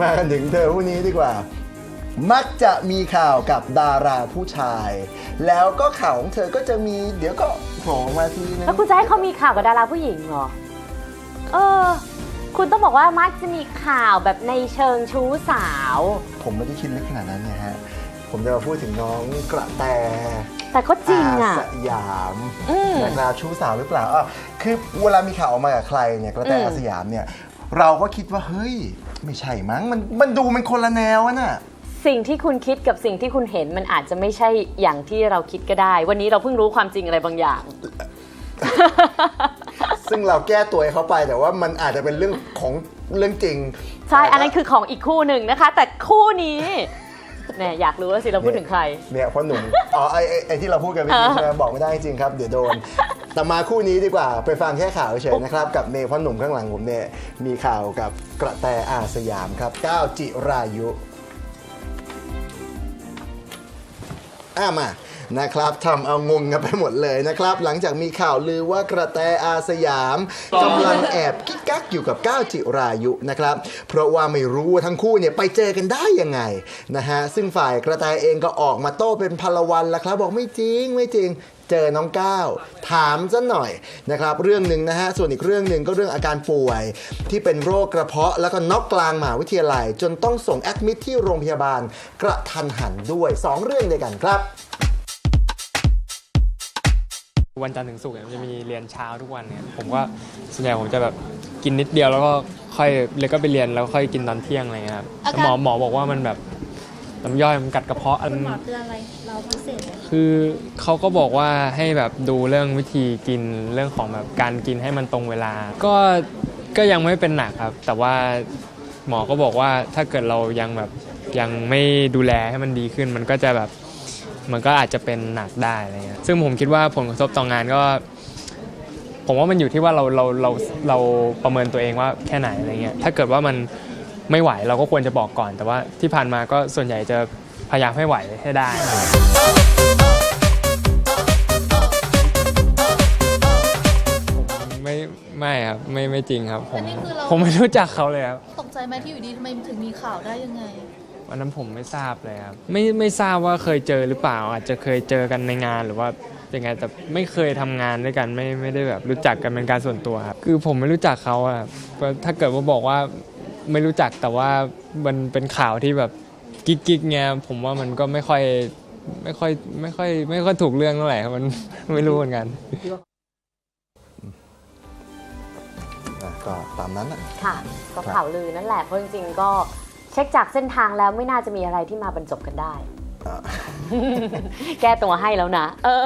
มากันถึงเธอผู้นี้ดีกว่า มักจะมีข่าวกับดาราผู้ชาย แล้วก็ข่าวของเธอก็จะมีเดี๋ยวก็โผล่มาทีนึงแล้วคุณจะให้เขามีข่าวกับดาราผู้หญิงเหรอ เออ คุณต้องบอกว่ามักจะมีข่าวแบบในเชิงชู้สาว ผมไม่ได้คิดลึกขนาดนั้นเนี่ยฮะ ผมจะมาพูดถึงน้องกระแตแต่ก็จริงอะสยามอืมนะครับชู้สาวหรือเปล่าอะคือเวลามีข่าวออกมากับใครเนี่ยกระแตอืมอาสยามเนี่ย เราก็คิดว่าเฮ้ย ไม่ใช่มั้งมันมันดูมันคนละแนวอะน่ะ สิ่งที่คุณคิดกับสิ่งที่คุณเห็นมันอาจจะไม่ใช่อย่างที่เราคิดก็ได้ วันนี้เราเพิ่งรู้ความจริงอะไรบางอย่าง ซึ่งเราแก้ตัวให้เขาไปแต่ว่ามันอาจจะเป็นเรื่องของเรื่องจริงใช่ อันนั้นคือของอีกคู่หนึ่งนะคะ แต่คู่นี้เนี่ยอยากรู้แล้วสิเราพูดถึงใคร เนี่ยพ่อหนุ่มอ๋อไอไอ้ไอที่เราพูดกันเมื่อกี้อ่าใช่ไหมบอกไม่ได้จริงครับ เดี๋ยวโดน แต่มาคู่นี้ดีกว่าไปฟังแค่ข่าวเฉยๆนะครับ กับเนพ่อหนุ่มข้างหลังผมเนี่ยมีข่าวกับกระแตอาสยามครับก้าวจิรายุอ่ามา นะครับทำเอางงกันไปหมดเลยนะครับ หลังจากมีข่าวลือว่ากระแตอาสยามกำลังแอบกิ๊กกักอยู่กับก้าวจิรายุนะครับ เพราะว่าไม่รู้ว่าทั้งคู่เนี่ยไปเจอกันได้ยังไงนะฮะซึ่งฝ่ายกระแตเองก็ออกมาโต้เป็นพลวันแล้วครับ บอกไม่จริงไม่จริงเจอน้องก้าวถามซะหน่อยนะครับเรื่องหนึ่งนะฮะส่วนอีกเรื่องหนึ่งก็เรื่องอาการป่วย ที่เป็นโรคกระเพาะแล้วก็น็อกกลางมหาวิทยาลัย จนต้องส่งแอดมิทที่โรงพยาบาลกระทันหันด้วยสองเรื่องด้วยกันครับ วันจันทร์ถึงศุกร์เนี่ยมันจะมีเรียนเช้าทุกวันเนี่ยผมก็ส่วนใหญ่ผมจะแบบกินนิดเดียวแล้วก็ค่อยเลยก็ไปเรียนแล้วค่อยกินตอนเที่ยงอะไรเงี้ยครับอาการแต่หมอหมอบอกว่ามันแบบน้ำย่อยมันกัดกระเพาะคุณหมอเตือนอะไรเราพิเศษไหมคือเขาก็บอกว่าให้แบบดูเรื่องวิธีกินเรื่องของแบบการกินให้มันตรงเวลา ก็ก็ยังไม่เป็นหนักครับ แต่ว่าหมอก็บอกว่าถ้าเกิดเรายังแบบยังไม่ดูแลให้มันดีขึ้น มันก็จะแบบ มันก็อาจจะเป็นหนักได้อะไรเงี้ยซึ่งผมคิดว่าผลกระทบต่องานก็ ผมว่ามันอยู่ที่ว่าเราเราเราเราประเมินตัวเองว่าแค่ไหนอะไรเงี้ยถ้าเกิดว่ามันไม่ไหวเราก็ควรจะบอกก่อน แต่ว่าที่ผ่านมาก็ส่วนใหญ่จะพยายามให้ไหวให้ได้ ไม่ไม่ครับไม่ไม่จริงครับผมอันนี้คือเรา ผมไม่รู้จักเขาเลยครับ ตกใจไหมที่อยู่ดีทำไมถึงมีข่าวได้ยังไง วันนั้นผมไม่ทราบเลยครับไม่ไม่ทราบว่าเคยเจอหรือเปล่า อาจจะเคยเจอกันในงานหรือว่ายังไงแต่ไม่เคยทำงานด้วยกันไม่ไม่ได้แบบรู้จักกันเป็นการส่วนตัวครับคือผมไม่รู้จักเขาอะก็ถ้าเกิดว่าบอกว่าไม่รู้จักแต่ว่ามันเป็นข่าวที่แบบกิ๊กกิ๊กเงี้ยผมว่ามันก็ไม่ค่อยไม่ค่อยไม่ค่อยไม่ค่อยถูกเรื่องเท่าไหร่ครับมันไม่รู้เหมือนกัน อะก็ตามนั้นนะ ค่ะ ก็ครับข่าวลือนั่นแหละ เพราะจริงๆก็ เช็คจากเส้นทางแล้วไม่น่าจะมีอะไรที่มาบรรจบกันได้อะแก้ตัวให้แล้วนะ เออ